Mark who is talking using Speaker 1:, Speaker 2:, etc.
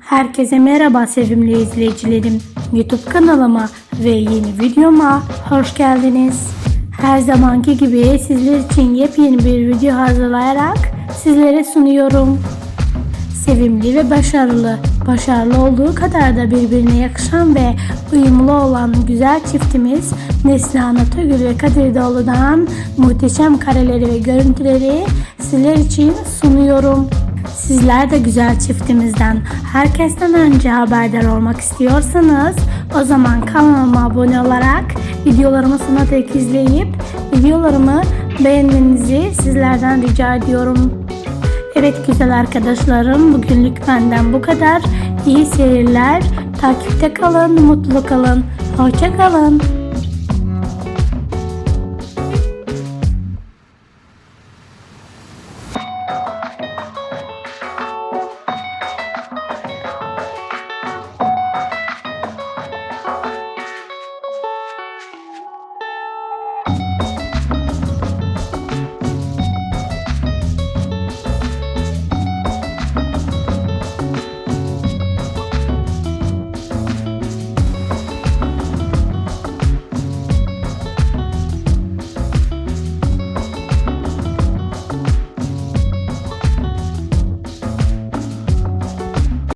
Speaker 1: Herkese merhaba sevimli izleyicilerim. YouTube kanalıma ve yeni videoma hoş geldiniz. Her zamanki gibi sizler için yepyeni bir video hazırlayarak sizlere sunuyorum. Sevimli ve başarılı, başarılı olduğu kadar da birbirine yakışan ve uyumlu olan güzel çiftimiz Neslihan Atagül ve Kadir Doğulu'dan muhteşem kareleri ve görüntüleri sizler için sunuyorum. Sizler de güzel çiftimizden herkesten önce haberdar olmak istiyorsanız o zaman kanalıma abone olarak videolarımı sona dek izleyip videolarımı beğenmenizi sizlerden rica ediyorum. Evet güzel arkadaşlarım bugünlük benden bu kadar. İyi seyirler. Takipte kalın, mutlu kalın. Hoşça kalın.